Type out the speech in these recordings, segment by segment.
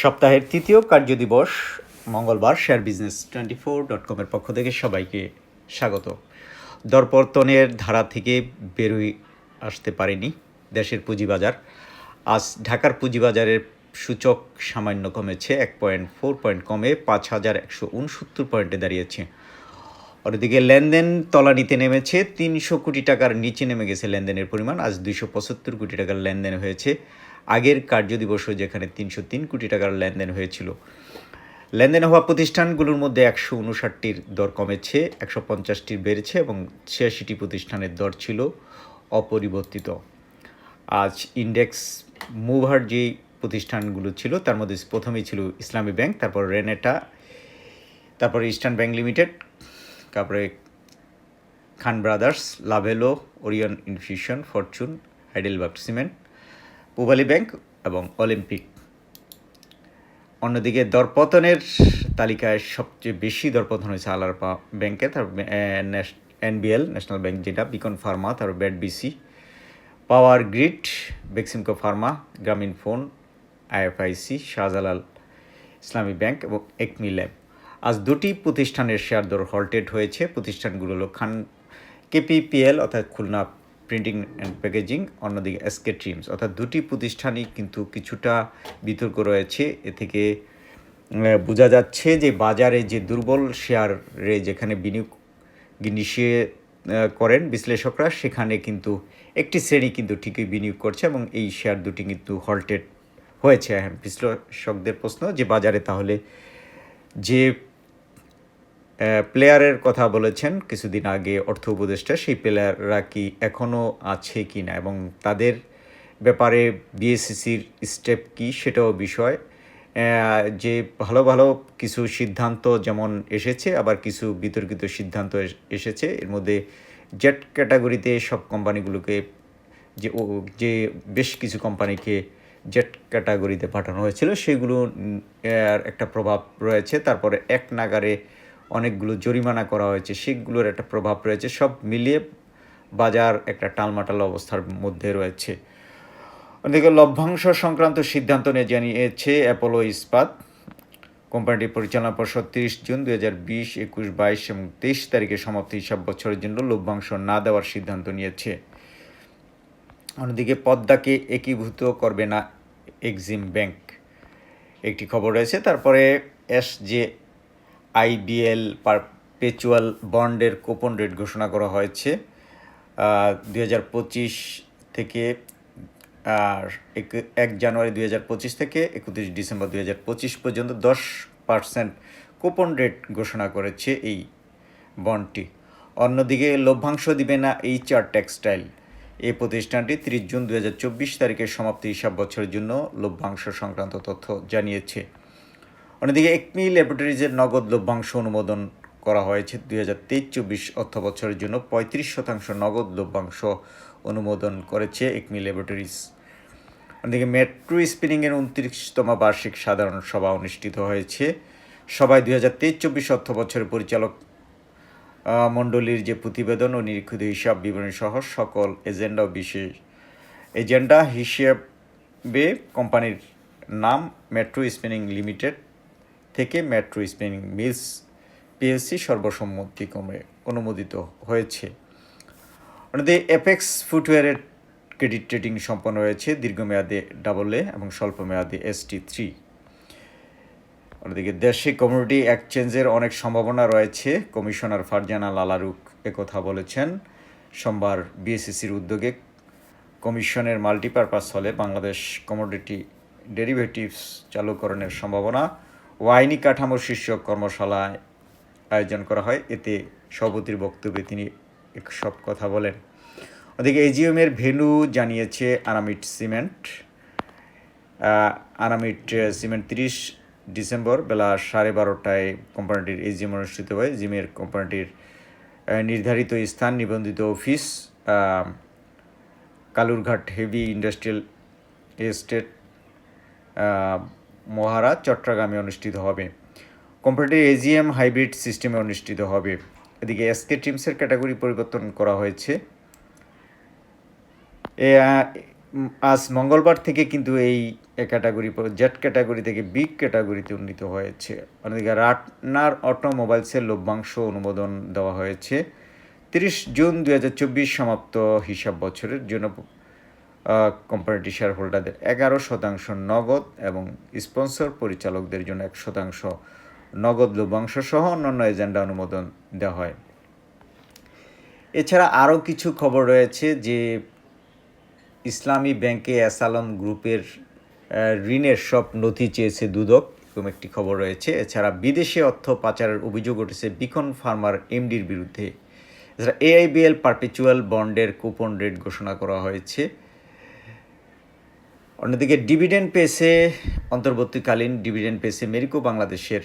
সপ্তাহের তৃতীয় কার্যদিবস, মঙ্গলবার share business twenty four dot কমের পক্ষ থেকে সবাইকে স্বাগত। দরপর্তনের ধারা থেকে বেরোয় আসতে পারেনি দেশের পুঁজিবাজার। আজ ঢাকার পুঁজিবাজারের সূচক সামান্য কমেছে, এক পয়েন্ট ফোর পয়েন্ট কমে পাঁচ হাজার একশো উনসত্তর পয়েন্টে দাঁড়িয়েছে। অন্যদিকে লেনদেন তলানিতে নেমেছে, তিনশো কোটি টাকার নিচে নেমে গেছে লেনদেনের পরিমাণ, আজ দুইশো পঁচাত্তর কোটি টাকার লেনদেন হয়েছে। আগের কার্যদিবসও যেখানে তিনশো তিন কোটি টাকার লেনদেন হয়েছিল। লেনদেন হওয়া প্রতিষ্ঠানগুলোর মধ্যে একশো উনষাটটির দর কমেছে, একশো পঞ্চাশটির বেড়েছে এবং ছিয়াশিটি প্রতিষ্ঠানের দর ছিল অপরিবর্তিত। আজ ইন্ডেক্স মুভার যেই প্রতিষ্ঠানগুলো ছিল, তার মধ্যে প্রথমেই ছিল ইসলামী ব্যাংক, তারপর রেনেটা, তারপরে ইস্টার্ন ব্যাংক লিমিটেড, তারপরে Khan brothers, Lovello, Orion infusion, Fortune, Heidelberg cement Pubali bank এবং অলিম্পিক। অন্যদিকে দরপতনের তালিকায় সবচেয়ে বেশি দরপতন হয়েছে আলারপা ব্যাংকে, তার এনবিএল, ন্যাশনাল ব্যাংক যেটা, বিকন ফার্মা তারপর ব্যাড BC, power grid, Beximco pharma, Grameen phone, IFIC, Shahjalal Islami bank এবং একমি ল্যাব। আজ দুটি প্রতিষ্ঠানের শেয়ার দর হল্টেড হয়েছে। প্রতিষ্ঠানগুলো হলো খান, কেপিপিএল অর্থাৎ খুলনা প্রিন্টিং অ্যান্ড প্যাকেজিং অন্যদিকে এসকে ট্রিমস অর্থাৎ দুটি প্রতিষ্ঠানই কিন্তু কিছুটা বিতর্ক রয়েছে। এ থেকে বোঝা যাচ্ছে যে বাজারে যে দুর্বল শেয়ারে যেখানে বিনিয়োগ নিষে করেন বিশ্লেষকরা, সেখানে কিন্তু একটি শ্রেণি কিন্তু ঠিকই বিনিয়োগ করছে এবং এই শেয়ার দুটি কিন্তু হল্টেড হয়েছে। হ্যাঁ বিশ্লেষকদের প্রশ্ন যে বাজারে তাহলে যে প্লেয়ারের কথা বলেছেন কিছুদিন আগে অর্থ উপদেষ্টা। সেই প্লেয়াররা কি এখনও আছে কি না এবং তাদের ব্যাপারে বিএসসিসির স্টেপ কি সেটাও বিষয়। যে ভালো ভালো কিছু সিদ্ধান্ত যেমন এসেছে, আবার কিছু বিতর্কিত সিদ্ধান্ত এস- এসেছে। এর মধ্যে জেট ক্যাটাগরিতে সব কোম্পানিগুলোকে যে ও, যে বেশ কিছু কোম্পানিকে জেট ক্যাটাগরিতে পাঠানো হয়েছিল, সেগুলো একটা প্রভাব রয়েছে। তারপরে এক নাগারে অনেকগুলো জরিমানা করা হয়েছে সেগুলোর একটা প্রভাব রয়েছে, সব মিলিয়ে বাজার একটা টালমাটাল অবস্থার মধ্যে রয়েছে। অন্যদিকে লভ্যাংশ সংক্রান্ত সিদ্ধান্ত নিয়ে জানিয়েছে অ্যাপোলো ইস্পাত। কোম্পানিটির পরিচালনা পর্ষদ তিরিশ জুন দুই হাজার বিশ, একুশ, বাইশ এবং তেইশ তারিখে সমাপ্তি হিসাব বছরের জন্য লভ্যাংশ না দেওয়ার সিদ্ধান্ত নিয়েছে। অন্যদিকে পদ্মাকে একীভূত করবে না এক্সিম ব্যাংক। একটি খবর রয়েছে, তারপরে এস যে আইবিএল পারপেচুয়াল বন্ডের কোপন রেট ঘোষণা করা হয়েছে। দুই হাজার পঁচিশ থেকে, আর এক- জানুয়ারি দুই হাজার পঁচিশ থেকে একত্রিশ ডিসেম্বর দুই হাজার পঁচিশ পর্যন্ত দশ পার্সেন্ট কুপন রেট ঘোষণা করেছে এই বন্ডটি। অন্যদিকে লভ্যাংশ দিবে না এইচ আর টেক্সটাইল। এই প্রতিষ্ঠানটি তিরিশ জুন দু হাজার চব্বিশ তারিখের সমাপ্তি হিসাব বছরের জন্য লভ্যাংশ সংক্রান্ত তথ্য জানিয়েছে। অন্যদিকে একমি ল্যাবরেটরিজের নগদ লভ্যাংশ অনুমোদন করা হয়েছে দুই হাজার তেইশ চব্বিশ অর্থ বছরের জন্য। পঁয়ত্রিশ শতাংশ নগদ লভ্যাংশ অনুমোদন করেছে একমি ল্যাবরেটরিজ। অন্যদিকে মেট্রো স্পিনিংয়ের উনত্রিশতম বার্ষিক সাধারণ সভা অনুষ্ঠিত হয়েছে। সবাই দুই হাজার তেইশ চব্বিশ অর্থ বছরের পরিচালক মণ্ডলীর যে প্রতিবেদন ও নিরীক্ষিত হিসাব বিবরণী সহ সকল এজেন্ডা বিশেষ এজেন্ডা হিসেবে কোম্পানির নাম মেট্রো স্পিনিং লিমিটেড থেকে মেট্রো স্পিনিং মিলস পিএলসি সর্বসম্মতিক্রমে অনুমোদিত হয়েছে। অন্যদিকে এপেক্স ফুটওয়্যারের ক্রেডিট রেটিং সম্পন্ন হয়েছে দীর্ঘমেয়াদে ডাবল এ এবং স্বল্প মেয়াদে এসটি থ্রি। অন্যদিকে দেশে কমিউনিটি এক্সচেঞ্জের অনেক সম্ভাবনা রয়েছে। কমিশনার ফারজানা লালারুক একথা বলেছেন, সোমবার বিএসসিসির উদ্যোগে কমিশনের মাল্টিপারপাস হলে বাংলাদেশ কমোডিটি ডেরিভেটিভস চালুকরণের সম্ভাবনা ও আইনি কাঠামো শীর্ষক কর্মশালায় আয়োজন করা হয়। এতে সভাপতির বক্তব্যে তিনি সব কথা বলেন। ওদিকে এজিএমের ভেন্যু জানিয়েছে আনামিট সিমেন্ট। আনামিট সিমেন্ট তিরিশ ডিসেম্বর বেলা সাড়ে বারোটায় কোম্পানিটির এজিএম অনুষ্ঠিত হয়। জিমের কোম্পানিটির নির্ধারিত স্থান নিবন্ধিত office Kalurghat heavy industrial estate মহারা চট্টগ্রামে অনুষ্ঠিত হবে। কোম্পানিটির এজিএম হাইব্রিড সিস্টেমে অনুষ্ঠিত হবে। এদিকে এসকে টিমসের ক্যাটাগরি পরিবর্তন করা হয়েছে। এ, আজ মঙ্গলবার থেকে কিন্তু এই ক্যাটাগরি জেড ক্যাটাগরি থেকে বিগ ক্যাটাগরিতে উন্নীত হয়েছে। অন্যদিকে রাটনার অটোমোবাইলসের লভ্যাংশ অনুমোদন দেওয়া হয়েছে। তিরিশ জুন দুই হাজার চব্বিশ সমাপ্ত হিসাব বছরের জন্য কোম্পানিটি শেয়ার হোল্ডারদের এগারো শতাংশ নগদ এবং স্পন্সর পরিচালকদের জন্য এক শতাংশ নগদ লভ্যাংশ সহ অন্যান্য এজেন্ডা অনুমোদন দেওয়া হয়। এছাড়া আরও কিছু খবর রয়েছে যে ইসলামী ব্যাংকে অ্যাসালম গ্রুপের ঋণের সব নথি চেয়েছে দুদক, এরকম একটি খবর রয়েছে। এছাড়া বিদেশে অর্থ পাচারের অভিযোগ উঠেছে বিকন ফার্মার এমডির বিরুদ্ধে। এছাড়া এআইবিএল পারপেচুয়াল বন্ডের কুপন রেট ঘোষণা করা হয়েছে। অন্যদিকে ডিভিডেন্ড পেয়েছে অন্তর্বর্তীকালীন ডিভিডেন্ড পেয়েছে মেরিকো বাংলাদেশের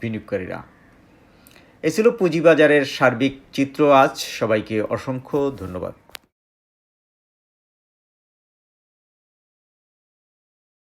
বিনিয়োগকারীরা। এ ছিল পুঁজিবাজারের সার্বিক চিত্র। আজ সবাইকে অসংখ্য ধন্যবাদ।